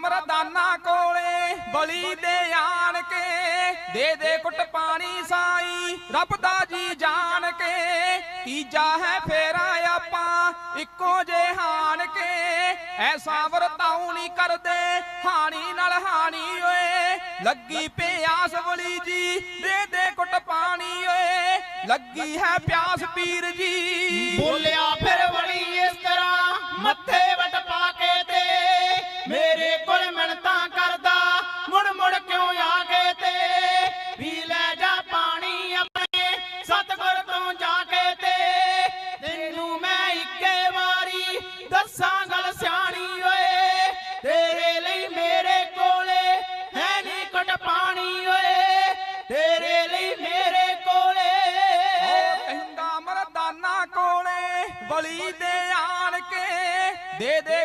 ਮਰਦਾਨਾ ਕੋਲੇ ਬਲੀ ਦੇ ਆਣ ਕੇ, ਦੇ ਦੇ ਕੁੱਟ ਪਾਣੀ ਸਾਈ, ਰੱਬ ਦਾ ਜੀ ਜਾਣ ਕੇ। ਤੀਜਾ ਹੈ ਫੇਰਾ ਆਪਾਂ, ਇੱਕੋ ਜੇ ਕੇ। ਐਸਾ ਵਰਤਾਉ ਨਹੀਂ ਕਰਦੇ, ਹਾਣੀ ਨਾਲ ਹਾਣੀ ਓਏ। ਲੱਗੀ ਪਿਆਸ ਬਲੀ ਜੀ, ਦੇ ਦੇ ਕੁੱਟ ਪਾਣੀ ਓਏ। ਲੱਗੀ ਹੈ ਪਿਆਸ ਪੀਰ ਜੀ। ਬੋਲਿਆ ਫਿਰ ਵੜੀ ਮਿਹਨਤਾਂ ਕਰਦਾ। ਮੁੜ ਮੁੜ ਕਿਉਂ ਆ ਕੇ ਤੇ? ਪੀ ਲੈ ਜਾ ਪਾਣੀ ਆਪਣੇ ਸਤਿਗੁਰ ਤੋਂ ਜਾ ਕੇ ਤੇ। ਤੈਨੂੰ ਮੈਂ ਇੱਕੇ ਵਾਰੀ ਦੱਸਾਂ ਗੱਲ ਸਿਆਣੀ ਓਏ। ਤੇਰੇ ਲਈ ਮੇਰੇ ਕੋਲੇ ਹੈ ਨਹੀਂ ਕੁਟ ਪਾਣੀ ਓਏ। ਤੇਰੇ ਲਈ ਮੇਰੇ ਕੋਲੇ ਕਹਿੰਦਾ ਮਰਦਾਨਾ ਕੋਲੇ ਬਲੀ ਦੇ ਆਣ ਕੇ ਦੇ ਦੇ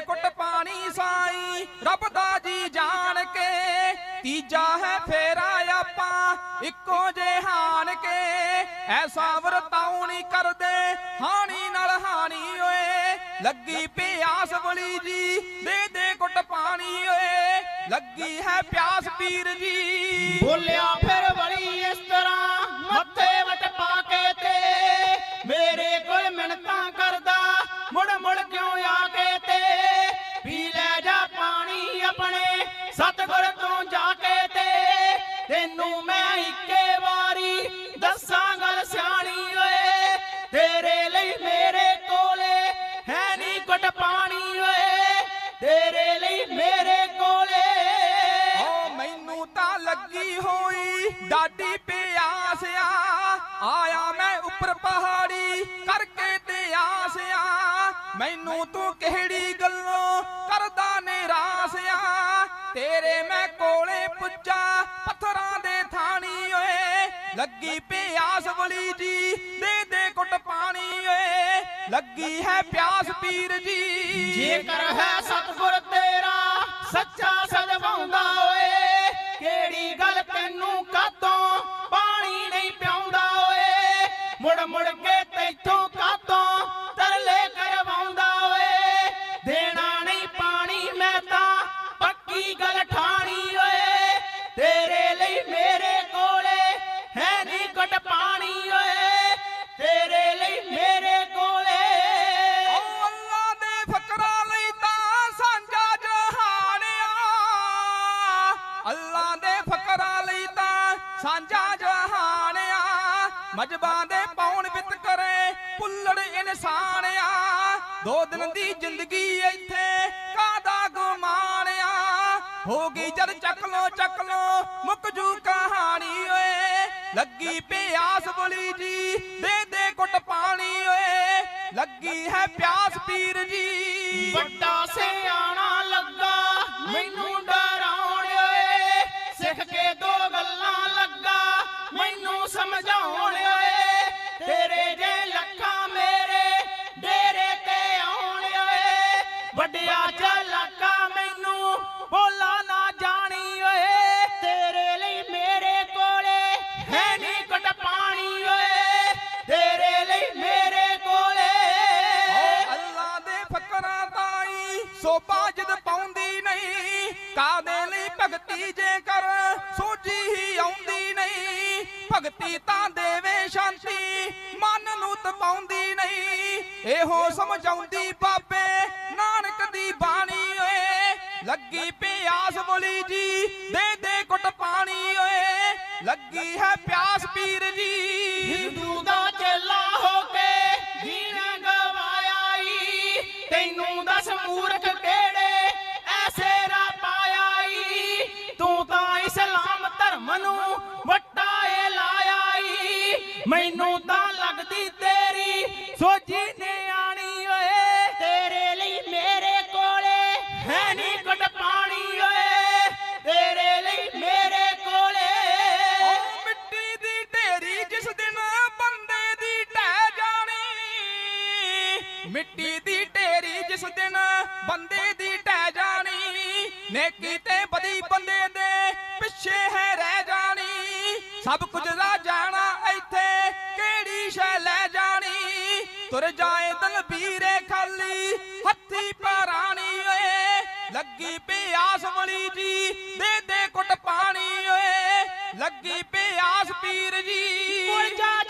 ਕੇ ਤੀਜਾ ਹੈ ਫੇਰਾ ਆਪਾਂ, ਇੱਕੋ ਜੇ ਕੇ। ਐਸਾ ਵਰਤਾਉ ਨਹੀਂ ਕਰਦੇ, ਹਾਣੀ ਨਾਲ ਹਾਣੀ ਓਏ। ਲੱਗੀ ਪਿਆਸ ਬਲੀ ਜੀ, ਦੇ ਦੇ ਕੁੱਟ ਪਾਣੀ ਓਏ। ਲੱਗੀ ਹੈ ਪਿਆਸ ਪੀਰ ਜੀ। ਬੋਲਿਆ ਫਿਰ ਬੜੀ ਇਸ ਤਰ੍ਹਾਂ। ਜਾ ਕੇ ਤੇ ਤੈਨੂੰ ਮੈਂ ਇੱਕੇ ਵਾਰੀ ਦੱਸਾਂ ਗੱਲ ਸਿਆਣੀ ਓਏ, ਤੇਰੇ ਲਈ ਮੇਰੇ ਕੋਲੇ ਹੈ ਨਹੀਂ ਕੁਟ ਪਾਣੀ ਓਏ, ਤੇਰੇ ਲਈ ਮੇਰੇ ਕੋਲੇ। ਓ ਮੈਨੂੰ ਤਾਂ ਲੱਗੀ ਹੋਈ ਡਾਡੀ ਪਿਆਸ ਆ, ਆਇਆ ਮੈਂ ਉੱਪਰ ਪਹਾੜੀ ਕਰਕੇ ਤੇ ਆਸ ਆ, ਮੈਨੂੰ ਤੂੰ ਕਿਹੜੀ ਗੱਲੋਂ ਤੇਰੇ ਮੈਂ ਕੋਲੇ ਪੁੱਜਾ, ਪੱਥਰਾਂ ਦੇ ਥਾਣੀ ਓਏ। ਲੱਗੀ ਪਿਆਸ ਬਲੀ ਜੀ, ਦੇ ਦੇ ਕੁੱਟ ਪਾਣੀ ਓਏ। ਲੱਗੀ ਹੈ ਪਿਆਸ ਪੀਰ ਜੀ। ਜੇਕਰ ਹੈ ਸਤਿਗੁਰ ਤੇਰਾ, ਸੱਚਾ ਸਜਵਾਉਂਦਾ ਓਏ, ਕਿਹੜੀ ਗੱਲ ਤੈਨੂੰ ਕਾਤੋਂ ਪਾਣੀ ਨਹੀਂ ਪਿਆਉਂਦਾ ਓਏ? ਮੁੜ ਮੁੜ ਕੇ ਤੈਥੋਂ ਕਾਤੋਂ ਘਟ ਪਾਣੀ ਓਏ, ਤੇਰੇ ਲਈ ਮੇਰੇ ਕੋਲੇ। ਓ ਅੱਲਾ ਦੇ ਫਕਰਾਂ ਲਈ ਤਾਂ ਸਾਂਝਾ ਜਹਾਨਿਆ ਅੱਲਾ ਦੇ ਫਕਰਾਂ ਲਈ ਤਾਂ ਸਾਂਝਾ ਜਹਾਨਿਆ ਮਜਬਾਂ ਦੇ ਪੌਣ ਬਿਤ ਕਰੇ ਪੁੱਲੜ ਇਨਸਾਨਿਆ ਦੋ ਦਿਨ ਦੀ ਜ਼ਿੰਦਗੀ ਇੱਥੇ ਕਾਦਾ ਗੁਮਾਨਿਆ ਹੋ ਗਈ ਜਦ ਚੱਕ ਲੋ ਚੱਕ ਹੈ ਪਿਆਸ ਪੀਰ ਜੀ। ਵੱਡਾ ਸਿਆਣਾ ਸੋਭਾ ਜਦ ਪਾਉਂਦੀ ਨਹੀਂ ਕਾਦੇ ਲਈ ਭਗਤੀ ਜੇ ਕਰ ਸੋਝੀ ਹੀ ਆਉਂਦੀ ਨਹੀਂ? ਭਗਤੀ ਤਾਂ ਦੇਵੇ ਸ਼ਾਂਤੀ, ਮਨ ਨੂੰ ਤਪਾਉਂਦੀ ਨਹੀਂ। ਇਹੋ ਸਮਝਾਉਂਦੀ ਬਾਬੇ ਨਾਨਕ ਦੀ ਬਾਣੀ ਓਏ। ਲੱਗੀ ਪਿਆਸ ਬੋਲੀ ਜੀ, ਦੇ ਦੇ ਕੁੱਟ ਪਾਣੀ ਓਏ। ਲੱਗੀ ਹੈ ਪਿਆਸ ਪੀਰ ਜੀ। ਹਿੰਦੂ ਦਾ ਤੇਰੀ ਸੋਝੀ ਨਿਆਣੀ ਓਏ ਤੇਰੇ ਲਈ ਮੇਰੇ ਕੋਲੇ ਹੈ ਨਹੀਂ ਕੁੱਟ ਪਾਣੀ ਓਏ ਤੇਰੇ ਲਈ ਮੇਰੇ ਕੋਲੇ। ਓ ਮਿੱਟੀ ਦੀ ਢੇਰੀ ਜਿਸ ਦਿਨ ਬੰਦੇ ਦੀ ਢਹਿ ਜਾਣੀ। ਮਿੱਟੀ ਦੀ ਢੇਰੀ ਜਿਸ ਦਿਨ ਬੰਦੇ ਦੀ ਢਹਿ ਜਾਣੀ। ਨੇਕੀ ਤੇ ਬਦੀ ਬੰਦੇ ਦੇ ਪਿੱਛੇ ਹੈ ਰਹਿ ਜਾਣੀ। ਸਭ ਕੁਝ ਲਾ ਤੁਰ ਜਾਏ ਦਲਬੀਰੇ ਖਾਲੀ, ਹੱਥੀ ਪਰਾਣੀ ਓਏ, ਲੱਗੀ ਪਿਆਸ ਮਲੀ ਜੀ, ਦੇ ਦੇ ਕੁੱਟ ਪਾਣੀ ਓਏ, ਲੱਗੀ ਪਿਆਸ ਪੀਰ ਜੀ ਜਾ